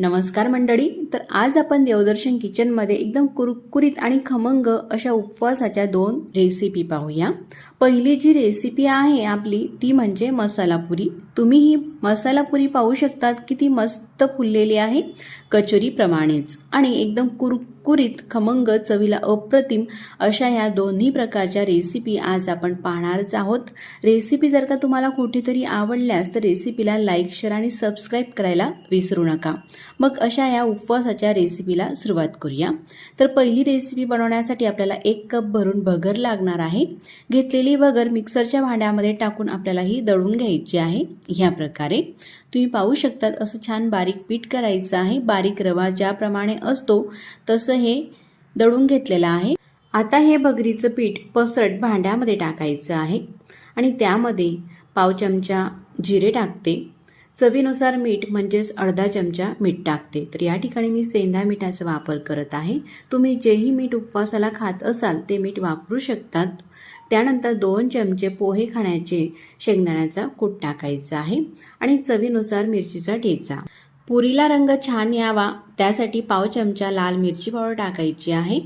नमस्कार मंडळी तर आज आपण देवदर्शन किचनमध्ये एकदम कुरकुरीत आणि खमंग अशा उपवासाच्या दोन रेसिपी पाहूया. पहिली जी रेसिपी आहे आपली ती म्हणजे मसाला पुरी. तुम्ही ही मसाला पुरी पाहू शकतात की ती मस्त फुललेली आहे कचोरीप्रमाणेच आणि एकदम कुरकुरीत खमंग चवीला अप्रतिम अशा ह्या दोन्ही प्रकारच्या रेसिपी आज आपण पाहणारच आहोत. रेसिपी जर का तुम्हाला कुठेतरी आवडल्यास तर रेसिपीला लाईक शेअर आणि सबस्क्राईब करायला विसरू नका. मग अशा या उपवासाच्या रेसिपीला सुरुवात करूया. तर पहिली रेसिपी बनवण्यासाठी आपल्याला एक कप भरून भगर लागणार आहे. घेतलेली भगर मिक्सरच्या भांड्यामध्ये टाकून आपल्याला ही दळून घ्यायची आहे. ह्या प्रकारे. तुम्ही पाहू शकतात असं छान बारीक पीठ करायचं आहे. बारीक रवा ज्याप्रमाणे असतो तसं हे दळून घेतलेलं आहे. आता हे बगरीचं पीठ पसरट भांड्यामध्ये टाकायचं आहे. आणि त्यामध्ये पाव चमचा जिरे टाकते. चवीनुसार मीठ म्हणजेच अर्धा चमचा मीठ टाकते. तर या ठिकाणी मी सेंधा मिठाचा वापर करत आहे. तुम्ही जेही मीठ उपवासाला खात असाल ते मीठ वापरू शकतात. त्यानंतर दोन चमचे पोहे खाण्याचे शेंगदाण्याचा कूट टाकायचा आहे आणि चवीनुसार मिरचीचा ठेचा. पुरीला रंग छान यावा त्यासाठी पाव चमचा लाल मिरची पावडर टाकायची आहे.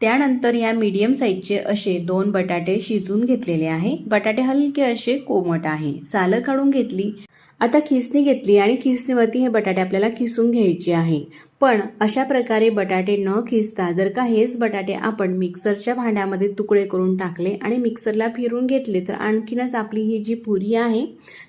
त्यानंतर या मीडियम साईजचे असे दोन बटाटे शिजून घेतलेले आहे. बटाटे हलके असे कोमट आहे. सालं काढून घेतली आता खिसणी घेतली आणि खिसणीवरती हे बटाटे आपल्याला खिसून घ्यायचे आहे. पण अशा प्रकारे बटाटे न खिसता जर का हेच बटाटे आपण मिक्सरच्या भांड्यामध्ये तुकडे करून टाकले आणि मिक्सरला फिरून घेतले तर आणखीनच आपली ही जी पुरी आहे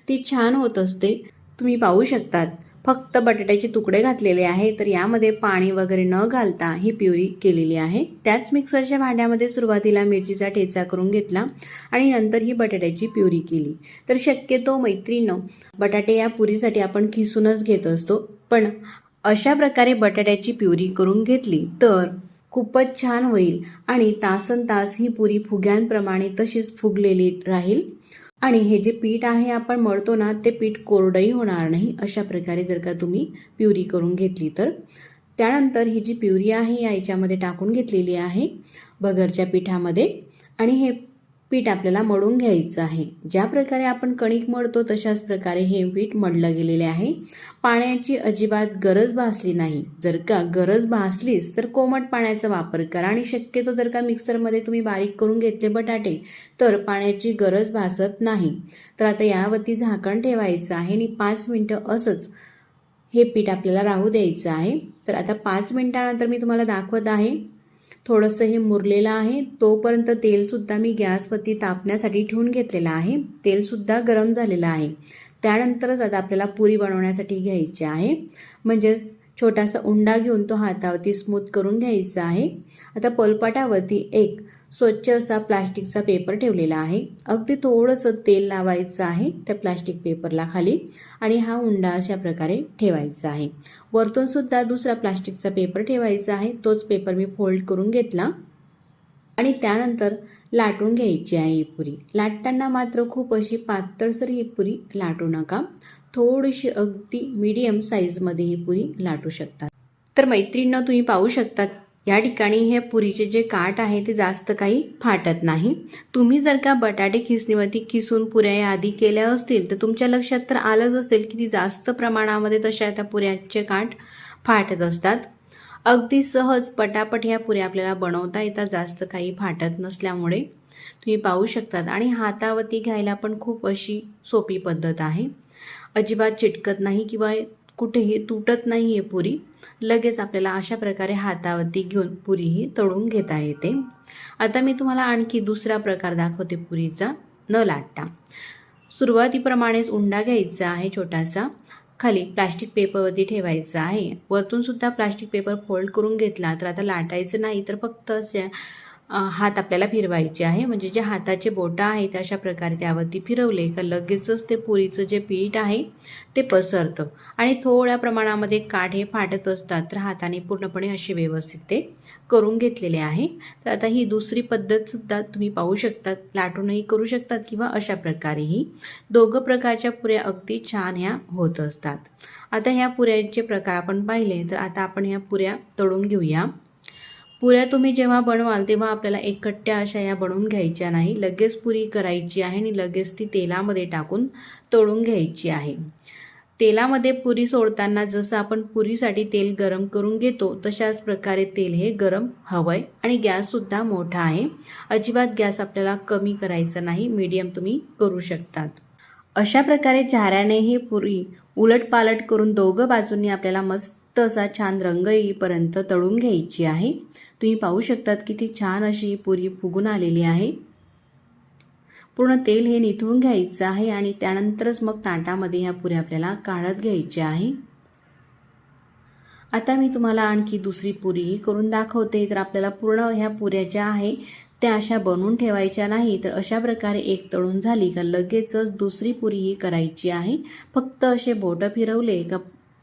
ती छान होत असते. तुम्ही पाहू शकतात. फक्त बटाट्याचे तुकडे घातलेले आहे तर यामध्ये पाणी वगैरे न घालता ही प्युरी केलेली आहे. त्याच मिक्सरच्या भांड्यामध्ये सुरुवातीला मिरचीचा ठेचा करून घेतला आणि नंतर ही बटाट्याची प्युरी केली. तर शक्यतो मैत्रीनं बटाटे या पुरीसाठी आपण खिसूनच घेत असतो. पण अशा प्रकारे बटाट्याची प्युरी करून घेतली तर खूपच छान होईल आणि तासन तास ही पुरी फुग्यांप्रमाणे तशीच फुगलेली राहील. आणि हे जे पीठ आहे आपण मळतो ना ते पीठ कोरडंही होणार नाही अशा प्रकारे जर का तुम्ही प्युरी करून घेतली तर. त्यानंतर ही जी प्युरी आहे या याच्यामध्ये टाकून घेतलेली आहे बगरच्या पिठामध्ये. आणि हे पीठ आपल्याला मळून घ्यायचं आहे. ज्या प्रकारे आपण कणिक मळतो तशाच प्रकारे हे पीठ मळलं गेलेले आहे. पाण्याची अजिबात गरज भासली नाही. जर का गरज भासलीच तर कोमट पाण्याचा वापर करा आणि शक्यतो जर का मिक्सरमध्ये तुम्ही बारीक करून घेतले बटाटे तर पाण्याची गरज भासत नाही. तर आता यावरती झाकण ठेवायचं आहे आणि पाच मिनटं असंच हे पीठ आपल्याला राहू द्यायचं आहे. तर आता पाच मिनटानंतर मी तुम्हाला दाखवत आहे. थोडंसं हे मुरलेलं आहे. तोपर्यंत तेलसुद्धा मी गॅसवरती तापण्यासाठी ठेवून घेतलेलं आहे. तेलसुद्धा गरम झालेलं आहे. त्यानंतरच आता आपल्याला पुरी बनवण्यासाठी घ्यायची आहे. म्हणजेच छोटासा उंडा घेऊन तो हातावरती स्मूथ करून घ्यायचा आहे. आता पलपाटावरती एक स्वच्छ असा प्लास्टिकचा पेपर ठेवलेला आहे. अगदी थोडंसं तेल लावायचं आहे त्या प्लास्टिक पेपरला खाली आणि हा उंडा अशा प्रकारे ठेवायचा आहे. वरतूनसुद्धा दुसरा प्लास्टिकचा पेपर ठेवायचा आहे. तोच पेपर मी फोल्ड करून घेतला आणि त्यानंतर लाटून घ्यायची आहे ही पुरी. लाटताना मात्र खूप अशी पातळसर ही पुरी लाटू नका. थोडीशी अगदी मीडियम साईजमध्ये ही पुरी लाटू शकतात तर मैत्रिणींना तुम्ही पाहू शकतात या ठिकाणी हे पुरीचे जे काठ आहे ते जास्त काही फाटत नाही. तुम्ही जर का बटाटे खिसणीवरती खिसून पुऱ्या या आधी केल्या असतील तर तुमच्या लक्षात तर आलंच असेल की ती जास्त प्रमाणामध्ये तशा त्या पुऱ्याचे काठ फाटत असतात. अगदी सहज पटापट ह्या पुऱ्या आपल्याला बनवता येतात जास्त काही फाटत नसल्यामुळे. तुम्ही पाहू शकतात. आणि हातावरती घ्यायला पण खूप अशी सोपी पद्धत आहे. अजिबात चिटकत नाही किंवा कुठेही तुटत नाही आहे पुरी. लगेच आपल्याला अशा प्रकारे हातावरती घेऊन पुरी ही तळून घेता येते. आता मी तुम्हाला आणखी दुसरा प्रकार दाखवते पुरीचा. न लाटता. सुरुवातीप्रमाणेच उंडा घ्यायचा आहे छोटासा. खाली प्लास्टिक पेपरवरती ठेवायचा आहे. वरतूनसुद्धा प्लास्टिक पेपर फोल्ड करून घेतला तर आता लाटायचं नाही तर फक्त असे हात आपल्याला फिरवायचे आहे. म्हणजे जे हाताचे बोटं आहेत अशा प्रकारे त्यावरती फिरवले का लगेचच ते पुरीचं जे पीठ आहे ते पसरतं. आणि थोड्या प्रमाणामध्ये काठ हे फाटत असतात तर हाताने पूर्णपणे असे व्यवस्थित ते करून घेतलेले आहे. तर आता ही दुसरी पद्धतसुद्धा तुम्ही पाहू शकतात लाटूनही करू शकतात किंवा अशा प्रकारेही. दोघं प्रकारच्या पुऱ्या अगदी छान ह्या होत असतात. आता ह्या पुऱ्यांचे प्रकार आपण पाहिले तर आता आपण ह्या पुऱ्या तळून घेऊया. पुऱ्या तुम्ही जेव्हा बनवाल तेव्हा आपल्याला एकट्ट्या अशा या बनवून घ्यायच्या नाही. लगेच पुरी करायची आहे आणि लगेच ती तेलामध्ये टाकून तळून घ्यायची आहे. तेलामध्ये पुरी सोडताना जसं आपण पुरीसाठी तेल गरम करून घेतो तशाच प्रकारे तेल हे गरम हवंय आणि गॅससुद्धा मोठा आहे. अजिबात गॅस आपल्याला कमी करायचा नाही मीडियम तुम्ही करू शकतात. अशा प्रकारे चाऱ्याने ही पुरी उलटपालट करून दोघं बाजूंनी आपल्याला मस्त असा छान रंग येईपर्यंत तळून घ्यायची आहे. तुम्ही पाहू शकतात किती छान अशी ही पुरी फुगून आलेली आहे. पूर्ण तेल हे निथळून घ्यायचं आहे आणि त्यानंतरच मग ताटामध्ये ह्या पुऱ्या आपल्याला काढत घ्यायच्या आहे. आता मी तुम्हाला आणखी दुसरी पुरी करून दाखवते. तर आपल्याला पूर्ण ह्या पुऱ्या ज्या आहे त्या अशा बनवून ठेवायच्या नाही. तर अशा प्रकारे एक तळून झाली का लगेचच दुसरी पुरी ही करायची आहे. फक्त असे बोटं फिरवले का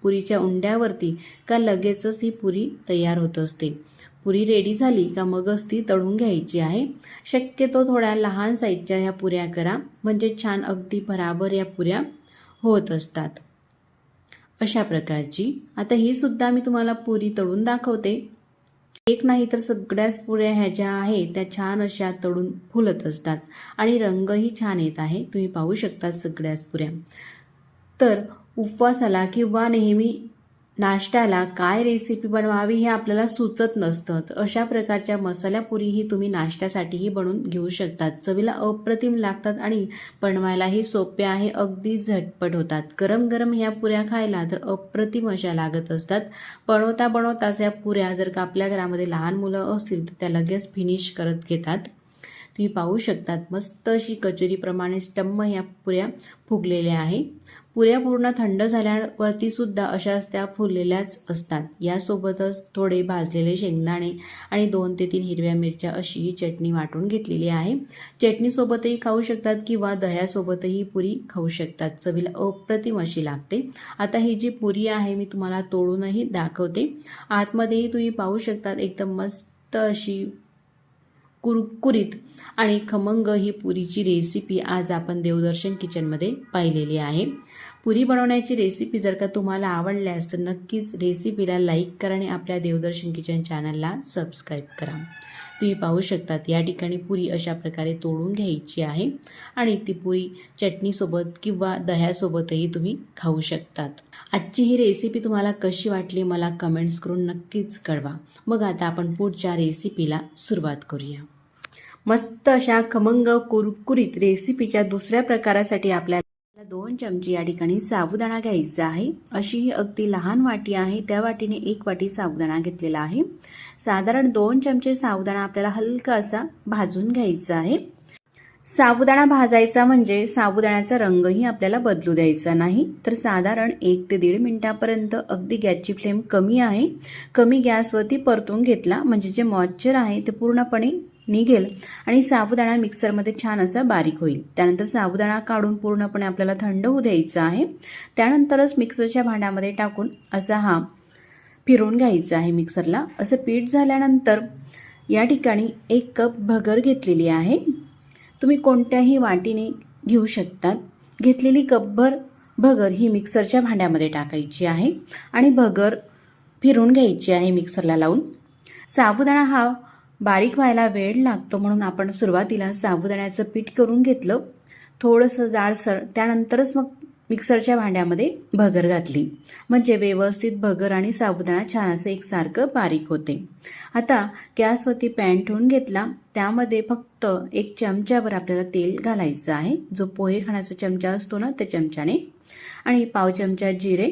पुरीच्या उंड्यावरती का लगेचच ही पुरी तयार होत असते. पुरी रेडी झाली का मगच ती तळून घ्यायची आहे. शक्यतो थोड्या लहान साईजच्या ह्या पुऱ्या करा. म्हणजे छान अगदी भराभर या पुऱ्या होत असतात. अशा प्रकारची. आता ही सुद्धा मी तुम्हाला पुरी तळून दाखवते. एक नाही तर सगळ्याच पुऱ्या ह्या ज्या आहे त्या छान अशा तळून फुलत असतात. आणि रंगही छान येत आहे. तुम्ही पाहू शकता सगळ्याच पुऱ्या. तर उपवासाला किंवा नेहमी नाश्त्याला काय रेसिपी बनवावी हे आपल्याला सुचत नसतं. तर अशा प्रकारच्या मसाल्यापुरीही तुम्ही नाश्त्यासाठीही बनवून घेऊ शकतात. चवीला अप्रतिम लागतात आणि बनवायलाही सोप्या आहे. अगदी झटपट होतात. गरम गरम ह्या पुऱ्या खायला तर अप्रतिम अशा लागत असतात. बनवता बनवताच या पुऱ्या जर का आपल्या घरामध्ये लहान मुलं असतील तर त्या लगेच फिनिश करत घेतात. तुम्ही पाहू शकतात. मस्त अशी कचोरीप्रमाणे स्टम्म ह्या पुऱ्या फुगलेल्या आहे. पुऱ्या पूर्ण थंड झाल्यावरती सुद्धा अशाच त्या फुललेल्याच असतात. यासोबतच थोडे भाजलेले शेंगदाणे आणि दोन ते तीन हिरव्या मिरच्या अशी ही चटणी वाटून घेतलेली आहे. चटणीसोबतही खाऊ शकतात किंवा दह्यासोबतही पुरी खाऊ शकतात. चवीला अप्रतिम अशी लागते. आता ही जी पुरी आहे मी तुम्हाला तोडूनही दाखवते. आतमध्येही तुम्ही पाहू शकतात. एकदम मस्त अशी कुरकुरीत आणि खमंग ही पुरीची रेसिपी आज आपण देवदर्शन किचनमध्ये पाहिलेली आहे. पुरी बनवण्याची रेसिपी जर का तुम्हाला आवडल्यास तर नक्कीच रेसिपीला लाईक करा आणि आपल्या देवदर्शन किचन चॅनलला सबस्क्राईब करा. तुम्ही पाहू शकतात या ठिकाणी पुरी अशा प्रकारे तोडून घ्यायची आहे आणि ती पुरी चटणीसोबत किंवा दह्यासोबतही तुम्ही खाऊ शकतात. आजची ही रेसिपी तुम्हाला कशी वाटली मला कमेंट्स करून नक्कीच कळवा. मग आता आपण पुढच्या रेसिपीला सुरुवात करूया. मस्त अशा खमंग कुरकुरीत रेसिपीच्या दुसऱ्या प्रकारासाठी आपल्याला दोन चमचे या ठिकाणी साबुदाणा घ्यायचा आहे. अशी ही अगदी लहान वाटी आहे. त्या वाटीने एक वाटी साबुदाणा घेतलेला आहे. साधारण दोन चमचे साबुदाणा आपल्याला हलका असा भाजून घ्यायचा आहे. साबुदाणा भाजायचा म्हणजे साबुदाण्याचा रंगही आपल्याला बदलू द्यायचा नाही. तर साधारण एक ते दीड मिनिटापर्यंत अगदी गॅसची फ्लेम कमी आहे. कमी गॅसवरती परतून घेतला म्हणजे जे मॉइश्चर आहे ते पूर्णपणे निघेल आणि साबुदाणा मिक्सरमध्ये छान असा बारीक होईल. त्यानंतर साबुदाणा काढून पूर्णपणे आपल्याला थंड होऊ द्यायचा आहे. त्यानंतरच मिक्सरच्या भांड्यामध्ये टाकून असा हा फिरवून घ्यायचा आहे मिक्सरला. असं पीठ झाल्यानंतर या ठिकाणी एक कप भगर घेतलेली आहे. तुम्ही कोणत्याही वाटीने घेऊ शकतात. घेतलेली कपभर भगर ही मिक्सरच्या भांड्यामध्ये टाकायची आहे आणि भगर फिरून घ्यायची आहे मिक्सरला लावून. साबुदाणा हा बारीक व्हायला वेळ लागतो म्हणून आपण सुरुवातीला साबुदाण्याचं पीठ करून घेतलं. थोडंसं जाडसर त्यानंतरच मग मिक्सरच्या भांड्यामध्ये भगर घातली. म्हणजे व्यवस्थित भगर आणि साबुदाणा छान असं एकसारखं बारीक होते. आता गॅसवरती पॅन ठेवून घेतला. त्यामध्ये फक्त एक चमच्यावर आपल्याला तेल घालायचं आहे. जो पोहे खाण्याचा चमचा असतो ना त्या चमच्याने आणि पाव चमचा जिरे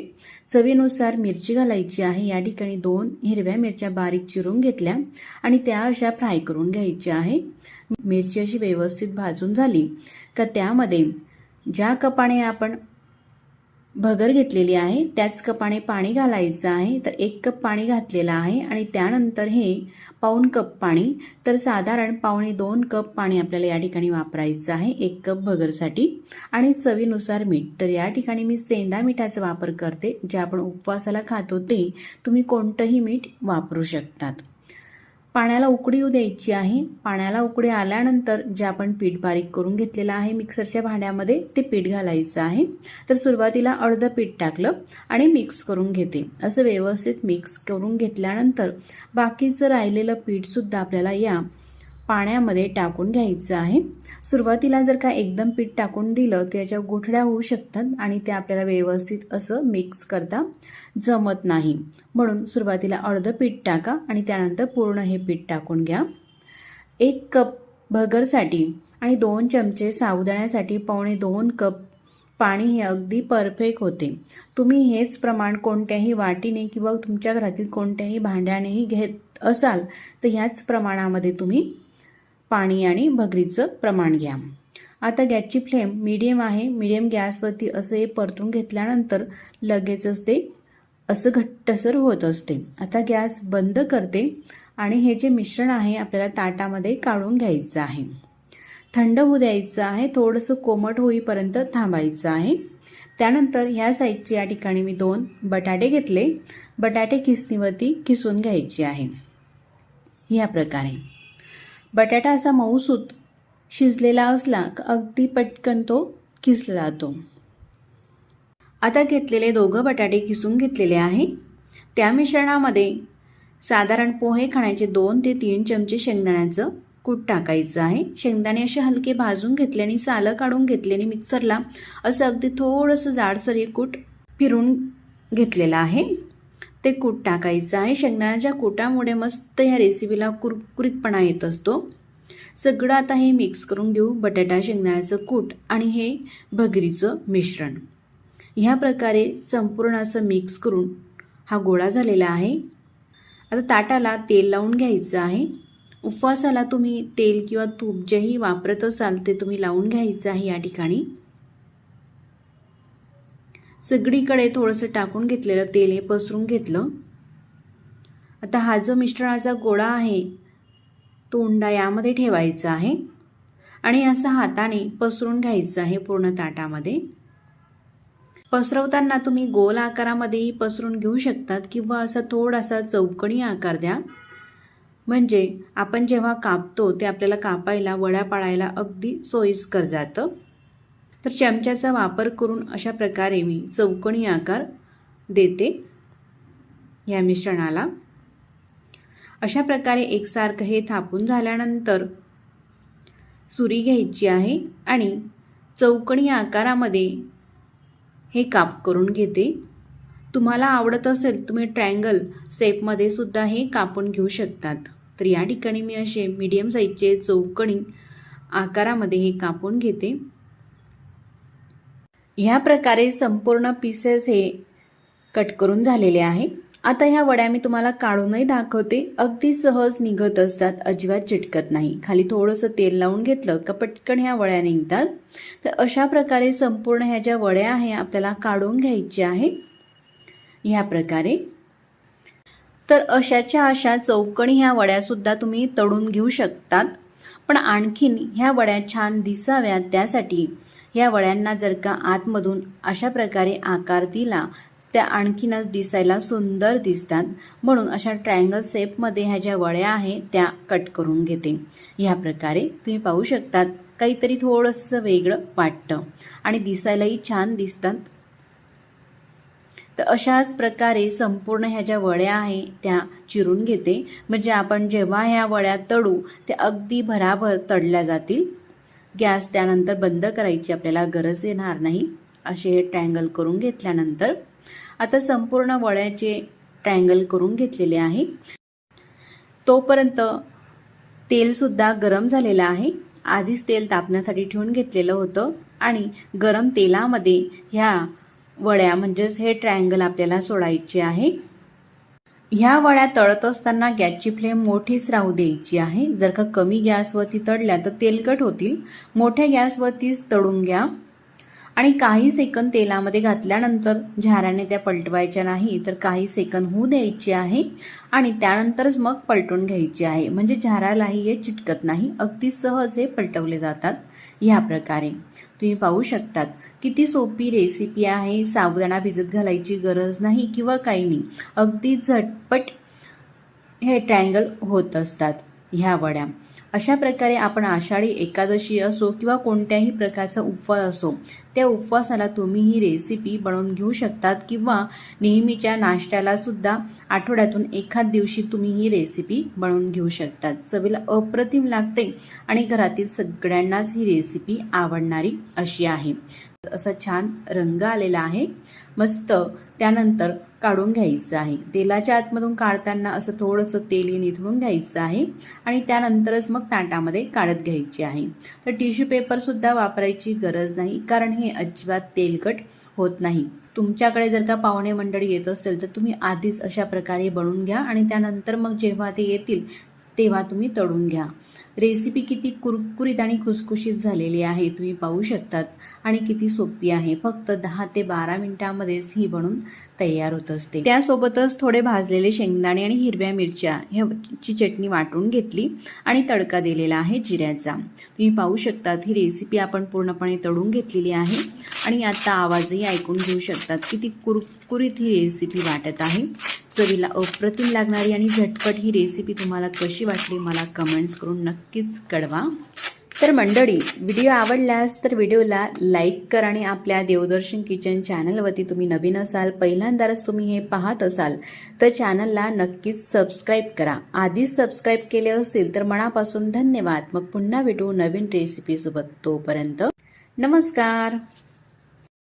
चवीनुसार मिरची घालायची आहे. या ठिकाणी दोन हिरव्या मिरच्या बारीक चिरून घेतल्या आणि त्या अशा फ्राय करून घ्यायच्या आहे. मिरची अशी व्यवस्थित भाजून झाली का त्यामध्ये ज्या कपाने आपण भगर घेतलेली आहे त्याच कपाने पाणी घालायचं आहे तर एक कप पाणी घातलेलं आहे आणि त्यानंतर हे पाऊण कप पाणी तर साधारण पावणे दोन कप पाणी आपल्याला या ठिकाणी वापरायचं आहे एक कप भगरसाठी. आणि चवीनुसार मीठ तर या ठिकाणी मी सेंदा मिठाचा वापर करते जे आपण उपवासाला खातो ते तुम्ही कोणतंही मीठ वापरू शकतात. पाण्याला उकडी येऊ द्यायची आहे. पाण्याला उकडी आल्यानंतर जे आपण पीठ बारीक करून घेतलेलं आहे मिक्सरच्या भांड्यामध्ये ते पीठ घालायचं आहे. तर सुरुवातीला अर्धं पीठ टाकलं आणि मिक्स करून घेते. असं व्यवस्थित मिक्स करून घेतल्यानंतर बाकीचं राहिलेलं पीठसुद्धा आपल्याला या पाण्यामध्ये टाकून घ्यायचं आहे. सुरुवातीला जर का एकदम पीठ टाकून दिलं तर याच्या गुठड्या होऊ शकतात आणि ते आपल्याला व्यवस्थित असं मिक्स करता जमत नाही. म्हणून सुरुवातीला अर्धं पीठ टाका आणि त्यानंतर पूर्ण हे पीठ टाकून घ्या. एक कप भगरसाठी आणि दोन चमचे साबुदाण्यासाठी पावणे दोन कप पाणी हे अगदी परफेक्ट होते. तुम्ही हेच प्रमाण कोणत्याही वाटीने किंवा तुमच्या घरातील कोणत्याही भांड्यानेही घेत असाल तर ह्याच प्रमाणामध्ये तुम्ही पाणी आणि भगरीचं प्रमाण घ्या. आता गॅसची फ्लेम मीडियम आहे. मीडियम गॅसवरती असं हे परतून घेतल्यानंतर लगेचच ते असं घट्टसर होत असते. आता गॅस बंद करते आणि हे जे मिश्रण आहे आपल्याला ताटामध्ये काढून घ्यायचं आहे. थंड होऊ द्यायचं आहे. थोडंसं कोमट होईपर्यंत थांबायचं आहे. त्यानंतर ह्या साईजचे या ठिकाणी मी दोन बटाटे घेतले. बटाटे किसणीवरती किसून घ्यायचे आहे. ह्या प्रकारे. बटाटा असा मऊसूत शिजलेला असला का अगदी पटकन तो किसला जातो. आता घेतलेले दोघं बटाटे किसून घेतलेले आहे. त्या मिश्रणामध्ये साधारण पोहे खाण्याचे दोन ते तीन चमचे शेंगदाण्याचं कूट टाकायचं आहे. शेंगदाणे असे हलके भाजून घेतले आणि सालं काढून घेतले आणि मिक्सरला असं अगदी थोडंसं जाडसर हे कूट फिरून घेतलेलं आहे. ते कूट टाकायचं आहे. शेंगदाण्याच्या कुटामुळे मस्त ह्या रेसिपीला कुरकुरीतपणा येत असतो. सगळं आता हे मिक्स करून घेऊ. बटाटा शेंगदाण्याचं कूट आणि हे भगरीचं मिश्रण. ह्या प्रकारे संपूर्ण असं मिक्स करून हा गोळा झालेला आहे. आता ताटाला तेल लावून घ्यायचं आहे. उपवासाला तुम्ही तेल किंवा तूप जेही वापरत असाल ते तुम्ही लावून घ्यायचं आहे या ठिकाणी. सगळीकडे थोडंसं टाकून घेतलेलं तेल हे पसरून घेतलं. आता हा जो मिश्रणाचा गोळा आहे तो उंडा यामध्ये ठेवायचा आहे आणि असं हाताने पसरून घ्यायचं आहे पूर्ण ताटामध्ये. पसरवताना तुम्ही गोल आकारामध्येही पसरून घेऊ शकतात किंवा असा थोडासा चौकणी आकार द्या. म्हणजे आपण जेव्हा कापतो ते आपल्याला कापायला वड्या पाळायला अगदी सोयीस्कर जातं. तर चमच्याचा वापर करून अशा प्रकारे मी चौकणी आकार देते या मिश्रणाला. अशा प्रकारे एकसारखं हे थापून झाल्यानंतर सुरी घ्यायची आहे आणि चौकणी आकारामध्ये हे काप करून घेते. तुम्हाला आवडत असेल तुम्ही ट्रायंगल सेपमध्ये सुद्धा हे कापून घेऊ शकतात. तर या ठिकाणी मी असे मीडियम साईजचे चौकणी आकारामध्ये हे कापून घेते. ह्या प्रकारे संपूर्ण पीसेस हे कट करून झालेले आहे. आता ह्या वड्या मी तुम्हाला काढूनही दाखवते. अगदी सहज निघत असतात. अजिबात चिटकत नाही. खाली थोडंसं तेल लावून घेतलं का पटकन ह्या वड्या निघतात. तर अशा प्रकारे संपूर्ण ह्या ज्या वड्या आहे आपल्याला काढून घ्यायच्या आहे. ह्या प्रकारे. तर अशाच्या अशा चौकणी ह्या वड्यासुद्धा तुम्ही तळून घेऊ शकतात. पण आणखीन ह्या वड्या छान दिसाव्यात त्यासाठी. ह्या वड्यांना जर का आतमधून अशा प्रकारे आकार दिला त्या आणखीनच दिसायला सुंदर दिसतात. म्हणून अशा ट्रायंगल शेपमध्ये ह्या ज्या वळ्या आहेत त्या कट करून घेते. ह्या प्रकारे तुम्ही पाहू शकतात काहीतरी थोडंसं वेगळं वाटतं. आणि दिसायलाही छान दिसतात. तर अशाच प्रकारे संपूर्ण ह्या ज्या वड्या आहे त्या चिरून घेते. म्हणजे आपण जेव्हा ह्या वड्या तळू त्या अगदी भराभर तळल्या जातील. गॅस त्यानंतर बंद करायची आपल्याला गरज येणार नाही असे हे ट्रँगल करून घेतल्यानंतर. आता संपूर्ण वड्याचे ट्रँगल करून घेतलेले आहे. तोपर्यंत तेलसुद्धा गरम झालेलं आहे. आधीच तेल तापण्यासाठी ठेवून घेतलेलं होतं आणि गरम तेलामध्ये ह्या वड्या म्हणजेच हे ट्रायंगल आपल्याला सोडायचे आहे. ह्या वड्या तळत असताना गॅसची फ्लेम मोठीच राहू द्यायची आहे. जर का कमी गॅसवरती तळल्या तर तेलकट होतील. मोठ्या गॅसवरतीच तळून घ्या. आणि काही सेकंद तेलामध्ये घातल्यानंतर झाऱ्याने त्या पलटवायच्या नाही तर काही सेकंद होऊ द्यायचे आहे. आणि त्यानंतरच मग पलटून घ्यायची आहे. म्हणजे झारालाही हे चिटकत नाही. अगदी सहज हे पलटवले जातात. ह्या प्रकारे. तुम्ही पाहू शकतात. किती सोपी रेसिपी आहे. साबुदाणा भिजत घालायची गरज नाही किंवा काही नाही. अगदी झटपट हे ट्रँगल होत असतात. ह्या वड्या. अशा प्रकारे आपण आषाढी एकादशी असो किंवा कोणत्याही प्रकारचा उपवास असो त्या उपवासाला तुम्ही ही रेसिपी बनवून घेऊ शकतात किंवा नेहमीच्या नाश्त्याला सुद्धा आठवड्यातून एखाद दिवशी तुम्ही ही रेसिपी बनवून घेऊ शकतात. चवीला अप्रतिम लागते आणि घरातील सगळ्यांनाच ही रेसिपी आवडणारी अशी आहे. असा छान रंग आलेला आहे. मस्त. त्यानंतर काढून घ्यायचं आहे. तेलाच्या आतमधून काढताना असं थोडंसं तेल निथळून घ्यायचं आहे आणि त्यानंतरच मग ताटामध्ये काढत घ्यायची आहे. तर टिश्यू पेपरसुद्धा वापरायची गरज नाही कारण हे अजिबात तेलकट होत नाही. तुमच्याकडे जर का पाहुणे मंडळी येत असेल तर तुम्ही आधीच अशा प्रकारे बनवून घ्या आणि त्यानंतर मग जेव्हा ते येतील तेव्हा तुम्ही तळून घ्या. रेसिपी किती कुरकुरीत आणि खुसखुशीत झालेली आहे तुम्ही पाहू शकतात. आणि किती सोपी आहे. फक्त दहा ते बारा मिनिटांमध्येच ही बनून तयार होत असते. त्यासोबतच थोडे भाजलेले शेंगदाणे आणि हिरव्या मिरच्या ह्याची चटणी वाटून घेतली आणि तडका दिलेला आहे जिऱ्याचा. तुम्ही पाहू शकतात ही रेसिपी आपण पूर्णपणे तळून घेतलेली आहे. आणि आता आवाजही ऐकून घेऊ शकतात किती कुरकुरीत ही रेसिपी वाटत आहे. चवीला अप्रतिम लागणारी आणि झटपट ही रेसिपी तुम्हाला कशी वाटली मला कमेंट्स करून नक्कीच कळवा. तर मंडळी व्हिडिओ आवडल्यास तर व्हिडिओला लाईक करा आणि आपल्या देवदर्शन किचन चॅनलवरती तुम्ही नवीन असाल पहिल्यांदाच तुम्ही हे पाहत असाल तर चॅनलला नक्कीच सबस्क्राईब करा. आधीच सबस्क्राईब केले असतील तर मनापासून धन्यवाद. मग पुन्हा भेटू नवीन रेसिपीसोबत तोपर्यंत. नमस्कार!